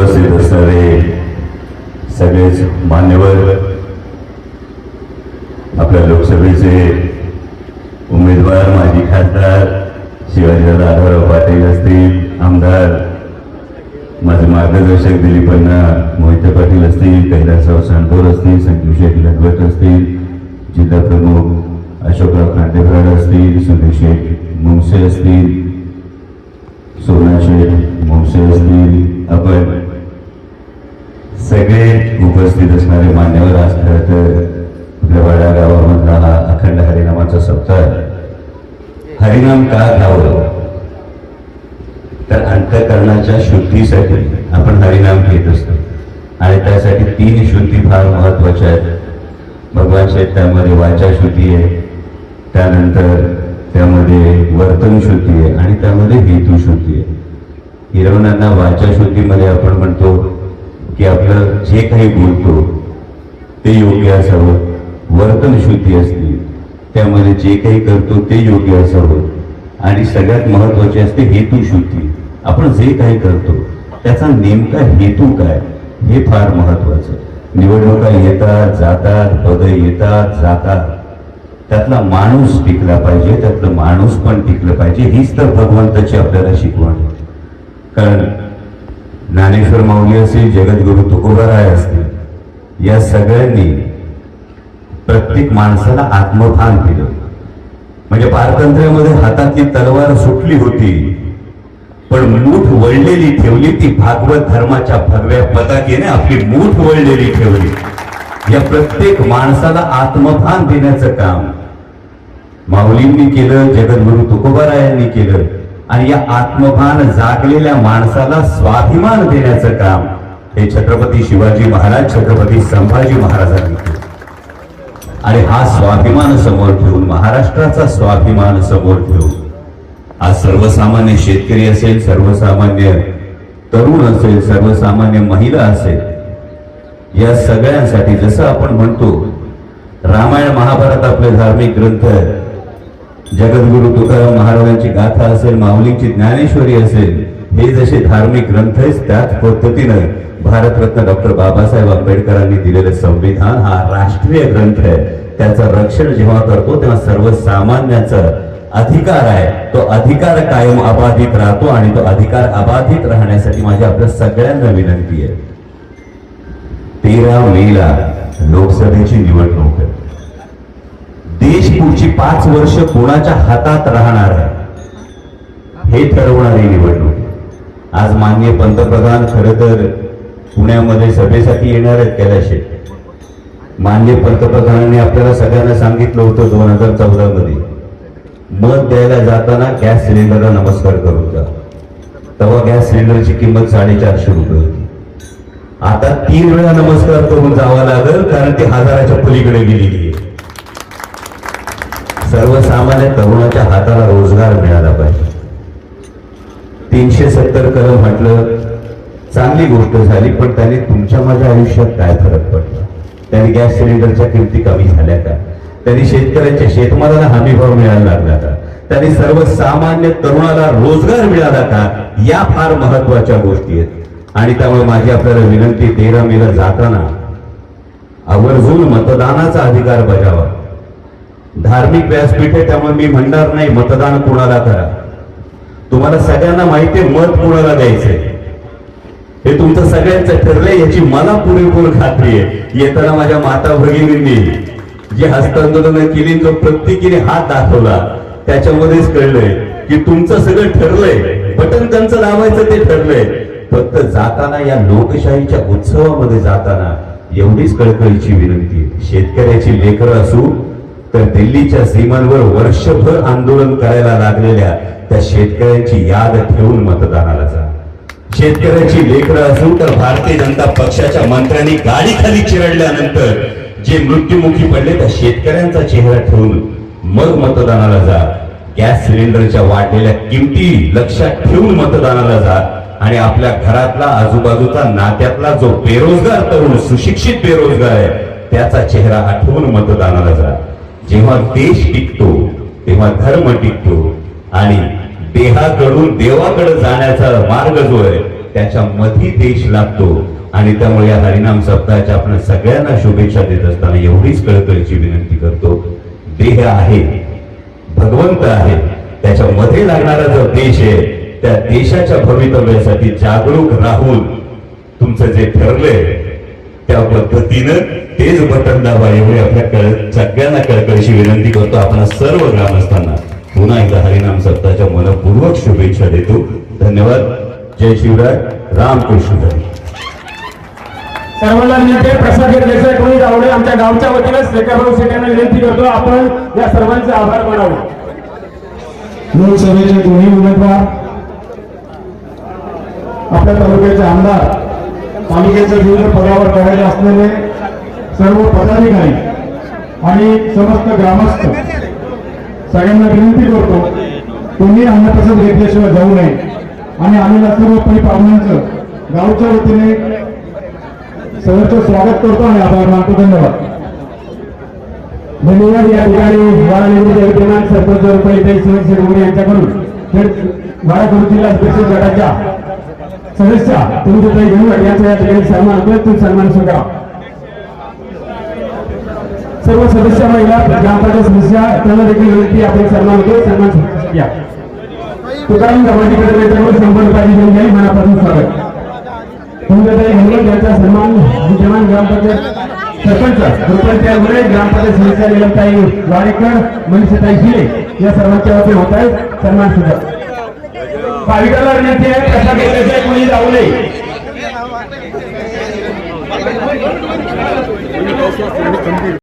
उपस्थित असणारे सगळेच मान्यवर आपल्या लोकसभेचे उमेदवार माजी खासदार शिवाजी आढळराव पाटील असतील आमदार माझे मार्गदर्शक दिलीपण्णा मोहित पाटील असतील कैलासराव सांडोर असतील संजीव शेख लटवट असतील जिल्हा प्रमुख अशोकराव खांडेकर असतील सुनील शेख मुंगसे असतील सोना शेख मुंगसे असतील आपण सगळे उपस्थित असणारे मान्यवर आज खरं तर आपल्या गावामधला हा अखंड हरिनामाचा सप्ताह. हरिनाम का घ्यावं? तर अंतकरणाच्या शुद्धीसाठी आपण हरिनाम घेत असतो. आणि त्यासाठी तीन शुद्धी फार महत्त्वाच्या आहेत. भगवान शेतामध्ये त्यामध्ये वाचा शुद्धी आहे त्यानंतर त्यामध्ये वर्तन शुद्धी आहे आणि त्यामध्ये हेतू शुद्धी आहे. हिरवणांना वाचा शुद्धीमध्ये आपण म्हणतो की आपलं जे काही बोलतो ते योग्य असावं. वर्तन शुद्धी असते. त्यामध्ये जे काही करतो ते योग्य असावं. आणि सगळ्यात महत्त्वाचे असते हेतू शुद्धी. आपण जे काही करतो त्याचा नेमका हेतू काय हे फार महत्वाचं निवडणुका येतात जातात पद येतात जातात. त्यातला माणूस टिकला पाहिजे त्यातलं माणूस पण टिकलं पाहिजे हीच तर भगवंताची आपल्याला शिकवण कारण ज्ञानेश्वर माऊली असेल जगद्गुरु तुकोबाराय असतील या सगळ्यांनी प्रत्येक माणसाला आत्मभान दिलं म्हणजे पारतंत्र्यामध्ये हातातली तलवार सुटली होती पण मूठ वळलेली ठेवली ती भागवत धर्माच्या भगव्या पताकेने आपली मूठ वळलेली ठेवली. या प्रत्येक माणसाला आत्मभान देण्याचं काम माऊलींनी केलं जगद्गुरु तुकोबारायांनी केलं. आणि या आत्मभान जागलेल्या माणसाला स्वाभिमान देण्याचं काम हे छत्रपती शिवाजी महाराज छत्रपती संभाजी महाराजांनी केलं. आणि हा स्वाभिमान समोर ठेवून महाराष्ट्राचा स्वाभिमान समोर ठेवून आज सर्वसामान्य शेतकरी असेल सर्वसामान्य तरुण असेल सर्वसामान्य महिला असेल या सगळ्यांसाठी जसं आपण म्हणतो रामायण महाभारत आपले धार्मिक ग्रंथ आहेत जगद्गुरु तुकाराम महाराजांची गाथा असेल माऊलींची ज्ञानेश्वरी असेल हे जसे धार्मिक ग्रंथ आहेत त्याच पद्धतीनं भारतरत्न डॉक्टर बाबासाहेब आंबेडकरांनी दिलेलं संविधान हा राष्ट्रीय ग्रंथ आहे. त्याचं रक्षण जेव्हा करतो तेव्हा सर्वसामान्याचा अधिकार आहे. तो अधिकार कायम अबाधित राहतो आणि तो अधिकार अबाधित राहण्यासाठी माझी आपल्या सगळ्यांना विनंती आहे. तेरा मेला लोकसभेची निवडणूक आहे. देश पुढची पाच वर्ष कोणाच्या हातात राहणार? आहे हे ठरवणारी निवडणूक. आज मान्य पंतप्रधान खर तर पुण्यामध्ये सभेसाठी येणार आहेत कैलाशे. मान्य पंतप्रधानांनी आपल्याला सगळ्यांना सांगितलं होतं दोन हजार चौदा मध्ये मत द्यायला जाताना गॅस सिलेंडरला नमस्कार करून जा तेव्हा गॅस सिलेंडरची किंमत साडेचारशे रुपये होती. आता तीन वेळा नमस्कार करून जावा लागेल कारण ती हजाराच्या पलीकडे गेलेली आहे. सर्वसामान्य तरुणाच्या हाताला रोजगार मिळाला पाहिजे. तीनशे सत्तर कलम म्हटलं चांगली गोष्ट झाली पण त्याने तुमच्या माझ्या आयुष्यात काय फरक पडला? त्यांनी गॅस सिलेंडरच्या किमती कमी झाल्या का? त्यांनी शेतकऱ्यांच्या शेतमालाला हमीभाव मिळायला लागला का? त्यांनी सर्वसामान्य तरुणाला रोजगार मिळाला का? या फार महत्त्वाच्या गोष्टी आहेत. आणि त्यामुळे माझी आपल्याला विनंती तेरा मेला जाताना आवर्जून मतदानाचा अधिकार बजावा. धार्मिक व्यासपीठ आहे त्यामुळे मी म्हणणार नाही मतदान कोणाला करा. तुम्हाला सगळ्यांना माहिती आहे मत कोणाला द्यायचंय? हे तुमचं सगळ्यांचं ठरलंय याची मला पुरेपूर खात्री आहे. येताना माझ्या माता भगिनींनी जी हस्तांदोलन केली जो प्रत्येकीने हात दाखवला. त्याच्यामध्येच कळलंय की तुमचं सगळं ठरलंय. बटन त्यांचं लावायचं ते ठरलंय. फक्त जाताना या लोकशाहीच्या उत्सवामध्ये जाताना एवढीच कळकळीची विनंती शेतकऱ्याची लेकरं असू तर दिल्लीच्या सीमांवर वर्षभर आंदोलन करायला लागलेल्या त्या शेतकऱ्यांची याद ठेवून मतदानाला जा. शेतकऱ्याची लेकरं असून तर भारतीय जनता पक्षाच्या मंत्र्यांनी गाडी खाली चिरडल्यानंतर जे मृत्युमुखी पडले त्या शेतकऱ्यांचा चेहरा ठेवून मग मतदानाला जा. गॅस सिलेंडरच्या वाढलेल्या किमती लक्षात ठेवून मतदानाला जा. आणि आपल्या घरातला आजूबाजूचा नात्यातला जो बेरोजगार तरुण सुशिक्षित बेरोजगार आहे त्याचा चेहरा आठवून मतदानाला जा. जेव्हा देश टिकतो तेव्हा धर्म टिकतो आणि देहाकडून देवाकडे जाण्याचा मार्ग जो आहे त्याच्या मधी देश लागतो. आणि त्यामुळे या हरिनाम सप्ताहाच्या आपण सगळ्यांना शुभेच्छा देत असताना एवढीच कळकळीची विनंती करतो. देह आहे भगवंत आहे त्याच्या मध्ये लागणारा जो देश आहे त्या देशाच्या भवितव्यासाठी जागरूक राहून तुमचं जे ठरलंय त्या पद्धतीनं तेच बटन दाबा एवढी आपल्या कळ सगळ्यांना कळकळीची विनंती करतो आपण सर्व ग्रामस्थांना. पुन्हा एकदा हरिनाम सप्ताहाच्या मनपूर्वक शुभेच्छा देतो. धन्यवाद. जय शिवराय. रामकृष्ण सर्वांना विनंती प्रसाद घेत देसाई कोणी रावडे आमच्या गावच्या वतीनं शेखरभाऊ शेट यांना विनंती करतो. आपण या सर्वांचे आभार मानावे. लोकसभेचे दोन्ही उमेदवार आपल्या तालुक्याचे आमदार तालुक्याच्या विविध पदावर करायचे असलेले सर्व पदाधिकारी आणि समस्त ग्रामस्थ सगळ्यांना विनंती करतो तुम्ही अन्नप्रसाद घेतल्याशिवाय जाऊ नये. आणि आलेल्या सर्व पै पाहुण्यांचं गावच्या वतीने सहर्ष स्वागत करतो आणि आभार मानतो धन्यवाद. धन्यवाद या ठिकाणी वाडानिवृत्त सरपंच रुपये शिरमोडी यांच्याकडून थेट वाडा जिल्हा परिषद गटाच्या सदस्या तुमचे काही घेऊन यांचा या ठिकाणी सन्मान होतोय तुम्ही सन्मान स्वीकारा सर्व सदस्य महिला ग्रामपंचायत सदस्या त्यांना देखील विनंती आपण सन्मान होतो सन्मान या तुकाराम गव्हाटीकडे त्यांच्याकडून संपर्क पाहिजे घेऊन घ्या मनापासून स्वागत. तुमच्याकडे हेमंत यांचा सन्मान विद्यमान ग्रामपंचायत सरपंच सरपंच यामुळे ग्रामपंचायत सदस्य निलमताई वाडेकर मनीषाताई शिले या सर्वांच्या वतीने होत आहेत सन्मान सुद्धा. पालिकाला विनंती आहे प्रसाद घेतल्याशिवाय कोणी जाऊ नये.